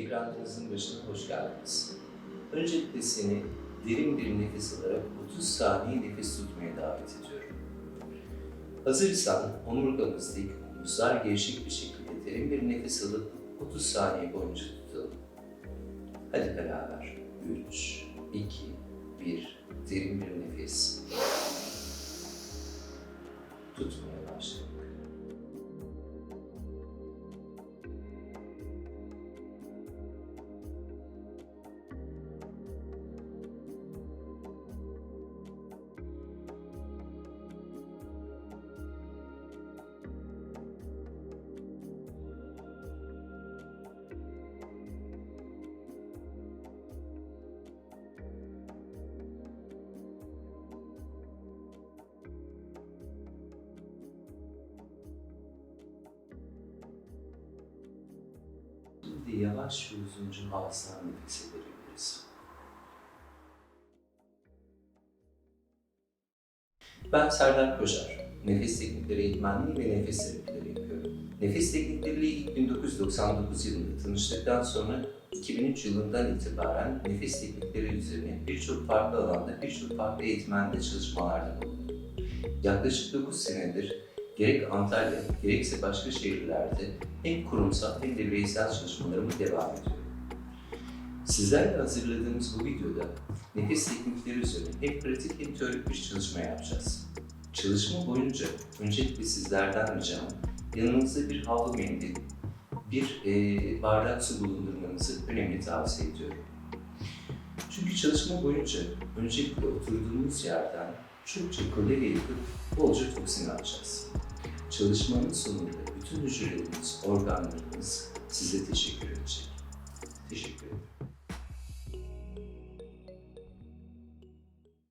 ekranınızın başına hoş geldiniz. Öncelikle seni derin bir nefes alarak 30 saniye nefes tutmaya davet ediyorum. Hazırsan omurgamız dik, omuzlar gevşek bir şekilde derin bir nefes alıp 30 saniye boyunca tutalım. Hadi beraber. 3, 2, 1. Derin bir nefes. Tutmaya başladık. Şimdi yavaş ve uzunca ağızdan nefes verebiliriz. Ben Serdar Koşar. Nefes teknikleri eğitmenliği ve nefes terapileri yapıyorum. Nefes teknikleriyle ilk 1999 yılında tanıştıktan sonra 2003 yılından itibaren nefes teknikleri üzerine birçok farklı alanda, birçok farklı eğitmende çalışmalarda bulundum. Yaklaşık 9 senedir gerek Antalya, gerekse başka şehirlerde hem kurumsal hem de bireysel çalışmalarımı devam ediyorum. Sizlerle hazırladığımız bu videoda nefes teknikleri üzerine hem pratik hem teorik bir çalışma yapacağız. Çalışma boyunca öncelikle sizlerden ricam yanınızda bir havlu mendil, bir e, bardak su bulundurmanızı önemli tavsiye ediyorum. Çünkü çalışma boyunca öncelikle oturduğumuz yerden çokça kolye yakıp bolca toksin alacağız. Çalışmanın sonunda bütün hücrelerimiz, organlarımız size teşekkür edecek. Teşekkür ederim.